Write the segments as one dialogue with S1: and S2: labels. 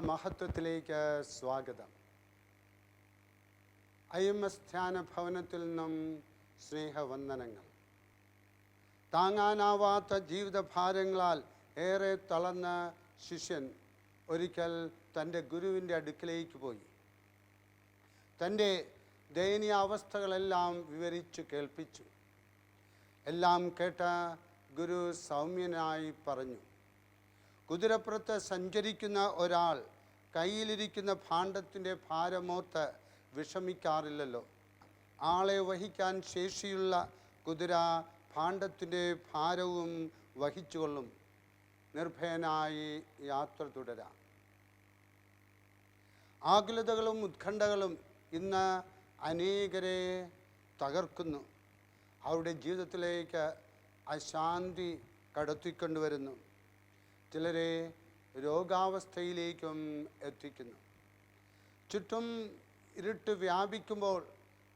S1: മഹത്വത്തിലേക്ക് സ്വാഗതം. I M S ധ്യാന ഭവനത്തിൽ നിന്നും സ്നേഹവന്ദനങ്ങൾ. താങ്ങാനാവാത്ത ജീവിതഭാരങ്ങളാൽ ഏറെ തളർന്ന ശിഷ്യൻ ഒരിക്കൽ തന്റെ ഗുരുവിന്റെ അടുക്കിലേക്ക് പോയി. തന്റെ ദയനീയ അവസ്ഥകളെല്ലാം വിവരിച്ചു കേൾപ്പിച്ചു. എല്ലാം കേട്ട ഗുരു സൗമ്യനായി പറഞ്ഞു കുതിരപ്പുറത്ത് സഞ്ചരിക്കുന്ന ഒരാൾ കയ്യിലിരിക്കുന്ന ഭാണ്ഡത്തിന്റെ ഭാരമോർത്ത് വിഷമിക്കാറില്ലല്ലോ. ആളെ വഹിക്കാൻ ശേഷിയുള്ള കുതിര ഭാണ്ഡത്തിന്റെ ഭാരവും വഹിച്ചുകൊള്ളും. നിർഭയനായി യാത്ര തുടരാം. ആകുലതകളും ഉത്കണ്ഠകളും ഇന്ന് അനേകരെ തകർക്കുന്നു. അവരുടെ ജീവിതത്തിലേക്ക് അശാന്തി കടത്തിക്കൊണ്ടുവരുന്നു. ചിലരെ രോഗാവസ്ഥയിലേക്കും എത്തിക്കുന്നു. ചുറ്റും ഇരുട്ട് വ്യാപിക്കുമ്പോൾ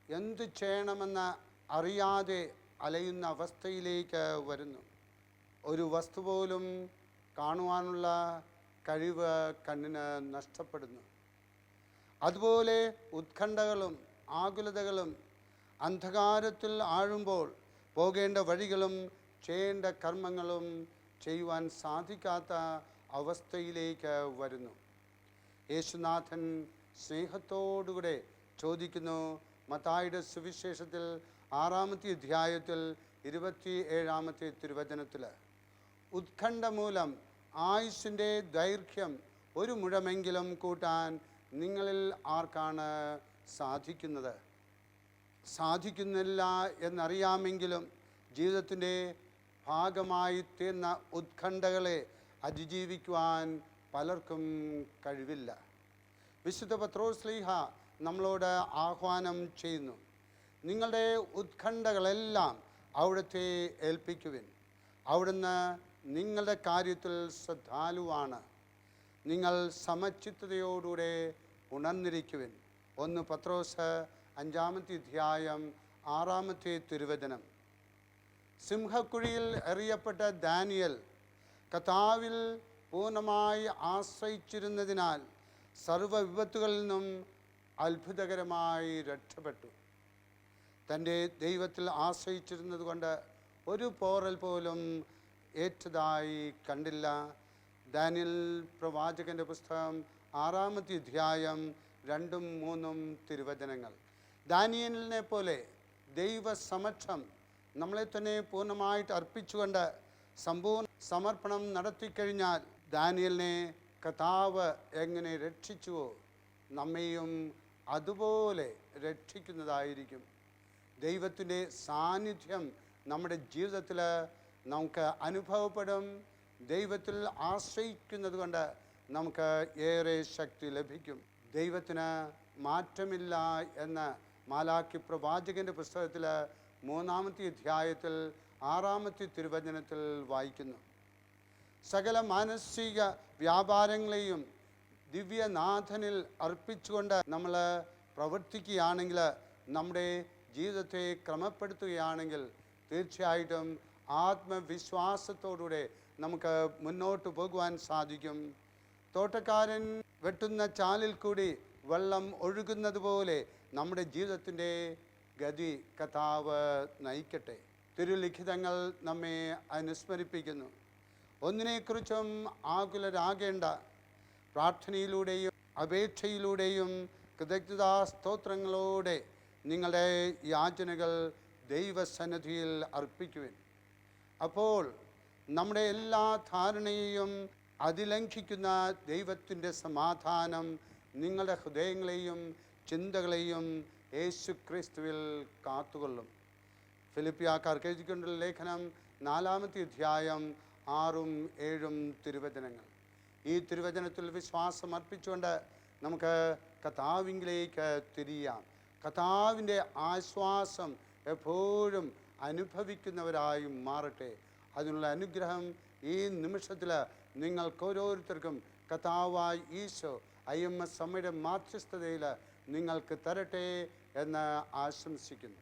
S1: എന്ത് ചെയ്യണമെന്ന് അറിയാതെ അലയുന്ന അവസ്ഥയിലേക്ക് വരുന്നു. ഒരു വസ്തു പോലും കാണുവാനുള്ള കഴിവ് കണ്ണിന് നഷ്ടപ്പെടുന്നു. അതുപോലെ ഉത്കണ്ഠകളും ആകുലതകളും അന്ധകാരത്തിൽ ആഴുമ്പോൾ പോകേണ്ട വഴികളും ചെയ്യേണ്ട കർമ്മങ്ങളും ചെയ്യുവാൻ സാധിക്കാത്ത അവസ്ഥയിലേക്ക് വരുന്നു. യേശുനാഥൻ സ്നേഹത്തോടുകൂടെ ചോദിക്കുന്നു. മത്തായിയുടെ സുവിശേഷത്തിൽ ആറാമത്തെ അധ്യായത്തിൽ ഇരുപത്തി ഏഴാമത്തെ തിരുവചനത്തിൽ ഉത്കണ്ഠ മൂലം ആയുസിന്റെ ദൈർഘ്യം ഒരു മുഴമെങ്കിലും കൂട്ടാൻ നിങ്ങളിൽ ആർക്കാണ് സാധിക്കുന്നത്? സാധിക്കുന്നില്ല എന്നറിയാമെങ്കിലും ജീവിതത്തിന്റെ ഭാഗമായി തീർന്ന ഉത്കണ്ഠകളെ അതിജീവിക്കുവാൻ പലർക്കും കഴിവില്ല. വിശുദ്ധ പത്രോ സ്ലീഹ നമ്മളോട് ആഹ്വാനം ചെയ്യുന്നു. നിങ്ങളുടെ ഉത്കണ്ഠകളെല്ലാം അവിടുത്തെ ഏൽപ്പിക്കുവിൻ. അവിടുന്ന് നിങ്ങളുടെ കാര്യത്തിൽ ശ്രദ്ധാലുവാണ്. നിങ്ങൾ സമചിത്തതയോടുകൂടെ ഉണർന്നിരിക്കുവിൻ. ഒന്ന് പത്രോസ് അഞ്ചാമത്തെ അധ്യായം ആറാമത്തെ തിരുവചനം. സിംഹക്കുഴിയിൽ എറിയപ്പെട്ട ദാനിയൽ കഥാവിൽ പൂർണമായി ആശ്രയിച്ചിരുന്നതിനാൽ സർവ വിപത്തുകളിൽ നിന്നും അത്ഭുതകരമായി രക്ഷപ്പെട്ടു. തന്റെ ദൈവത്തിൽ ആശ്രയിച്ചിരുന്നത് കൊണ്ട് ഒരു പോറൽ പോലും ഏറ്റതായി കണ്ടില്ല. ദാനിയൽ പ്രവാചകന്റെ പുസ്തകം ആറാമത്തെ അധ്യായം രണ്ടും മൂന്നും തിരുവചനങ്ങൾ. ദാനിയലിനെ പോലെ ദൈവസമക്ഷം നമ്മളെ തന്നെ പൂർണമായിട്ട് അർപ്പിച്ചുകൊണ്ട് സമ്പൂർണ സമർപ്പണം നടത്തിക്കഴിഞ്ഞാൽ ദാനിയലിനെ കഥാവ് എങ്ങനെ രക്ഷിച്ചുവോ നമ്മയും അതുപോലെ രക്ഷിക്കുന്നതായിരിക്കും. ദൈവത്തിന്റെ സാന്നിധ്യം നമ്മുടെ ജീവിതത്തിൽ നമുക്ക് അനുഭവപ്പെടും. ദൈവത്തിൽ ആശ്രയിക്കുന്നത് കൊണ്ട് നമുക്ക് ഏറെ ശക്തി ലഭിക്കും. ദൈവത്തിന് മാറ്റമില്ല എന്ന് മാലാക്കി പ്രവാചകന്റെ പുസ്തകത്തിൽ മൂന്നാമത്തെ അധ്യായത്തിൽ ആറാമത്തെ തിരുവചനത്തിൽ വായിക്കുന്നു. സകല മാനസിക വ്യാപാരങ്ങളെയും ദിവ്യനാഥനിൽ അർപ്പിച്ചുകൊണ്ട് നമ്മൾ പ്രവർത്തിക്കുകയാണെങ്കിൽ നമ്മുടെ ജീവിതത്തെ ക്രമപ്പെടുത്തുകയാണെങ്കിൽ തീർച്ചയായിട്ടും ആത്മവിശ്വാസത്തോടുകൂടെ നമുക്ക് മുന്നോട്ട് പോകുവാൻ സാധിക്കും. തോട്ടക്കാരൻ വെട്ടുന്ന ചാലിൽ കൂടി വെള്ളം ഒഴുകുന്നത് പോലെ നമ്മുടെ ജീവിതത്തിന്റെ ഗതി കഥാവ് നയിക്കട്ടെ. തിരുലിഖിതങ്ങൾ നമ്മെ അനുസ്മരിപ്പിക്കുന്നു. ഒന്നിനെക്കുറിച്ചും ആകുലരാകേണ്ട പ്രാർത്ഥനയിലൂടെയും അപേക്ഷയിലൂടെയും കൃതജ്ഞതാ സ്തോത്രങ്ങളോടെ നിങ്ങളുടെ യാചനകൾ ദൈവസന്നിധിയിൽ അർപ്പിക്കുവിൻ. അപ്പോൾ നമ്മുടെ എല്ലാ ധാരണയെയും അതിലംഘിക്കുന്ന ദൈവത്തിന്റെ സമാധാനം നിങ്ങളുടെ ഹൃദയങ്ങളെയും ചിന്തകളെയും യേശു ക്രിസ്തുവിൽ കാത്തുകൊള്ളും. ഫിലിപ്പിയാക്കാർക്ക് എഴുതിക്കൊണ്ടുള്ള ലേഖനം നാലാമത്തെ അധ്യായം ആറും ഏഴും തിരുവചനങ്ങൾ. ഈ തിരുവചനത്തിൽ വിശ്വാസം അർപ്പിച്ചുകൊണ്ട് നമുക്ക് കഥാവിങ്കിലേക്ക് തിരിയാം. കഥാവിന്റെ ആശ്വാസം എപ്പോഴും അനുഭവിക്കുന്നവരായും മാറട്ടെ. അതിനുള്ള അനുഗ്രഹം ഈ നിമിഷത്തിൽ നിങ്ങൾക്ക് ഓരോരുത്തർക്കും കഥാവായി ഈശോ ഐ എം എസ് അമ്മയുടെ മാധ്യസ്ഥതയിൽ നിങ്ങൾക്ക് തരട്ടെ എന്ന് ആശംസിക്കുന്നു.